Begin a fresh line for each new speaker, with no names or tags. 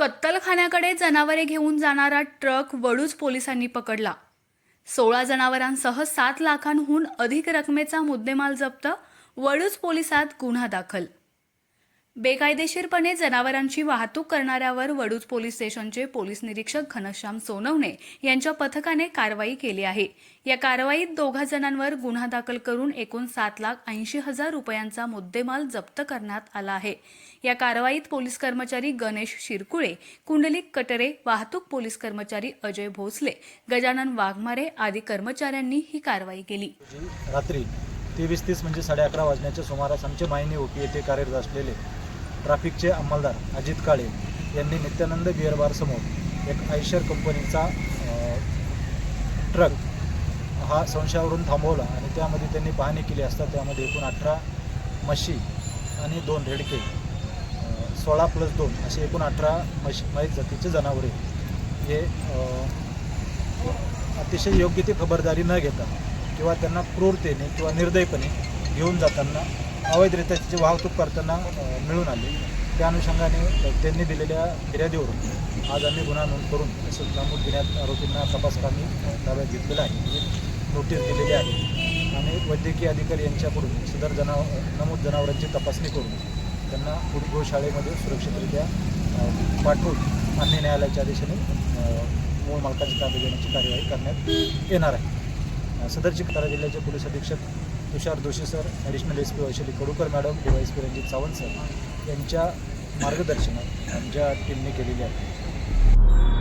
कत्तलखान्याकडे जनावरे घेऊन जाणारा ट्रक वडूज पोलिसांनी पकडला. सोळा जनावरांसह सात लाखांहून अधिक रकमेचा मुद्देमाल जप्त वडूज पोलिसात गुन्हा दाखल बेकायदेशीरपणे जनावरांची वाहतूक करणाऱ्यावर वडूज पोलीस स्टेशनचे पोलीस निरीक्षक घनश्याम सोनवणे यांच्या पथकाने कारवाई केली आहे. या कारवाईत दोघा जणांवर गुन्हा दाखल करून एकूण सात लाख ऐंशी हजार रुपयांचा मुद्देमाल जप्त करण्यात आला आहे. या कारवाईत पोलीस कर्मचारी गणेश शिरकुळे कुंडलिक कटरे वाहतूक पोलीस कर्मचारी अजय भोसले गजानन वाघमारे आदी कर्मचाऱ्यांनी ही कारवाई केली.
रात्री तेवीस तीस म्हणजे साडे अकरा वाजण्याच्या सुमारास आमचे मायनी ओपी येथे कार्यरत असलेले ट्रॅफिकचे अंमलदार अजित काळे यांनी नित्यानंद बिअर बारसमोर एक आयशर कंपनीचा ट्रक हा संशयावरून थांबवला आणि त्यामध्ये त्यांनी पाहणी केली असता त्यामध्ये एकूण अठरा म्हशी आणि दोन रेडके सोळा प्लस दोन असे एकूण अठरा म्हशी माहीत जातीचे जनावरे हे अतिशय योग्य ती खबरदारी न घेता किंवा त्यांना क्रूरतेने किंवा निर्दयपणे घेऊन जाताना अवैधरित्या त्याची वाहतूक करताना मिळून आली. त्या अनुषंगाने त्यांनी दिलेल्या फिर्यादीवरून आज आम्ही गुन्हा नोंद करून तसंच नमूद घेण्यात आरोपींना तपासकांनी ताब्यात घेतलेला आहे. म्हणजे नोटीस दिलेली आहे. आणि वैद्यकीय अधिकारी यांच्याकडून सदर जनाव नमूद जनावरांची तपासणी करून त्यांना पुढील गोशाळेमध्ये सुरक्षितरित्या पाठवून मान्य न्यायालयाच्या आदेशाने मूळ मालकाची ताब्यात घेण्याची कार्यवाही करण्यात येणार आहे. सदर सदरची जिल्ह्याचे पोलीस अधीक्षक Tushar Joshi sir additional S P Vaishali Kadukar madam S P Ranjit Sawant sir यांच्या मार्गदर्शनात आमच्या टीमने केलेली आहे.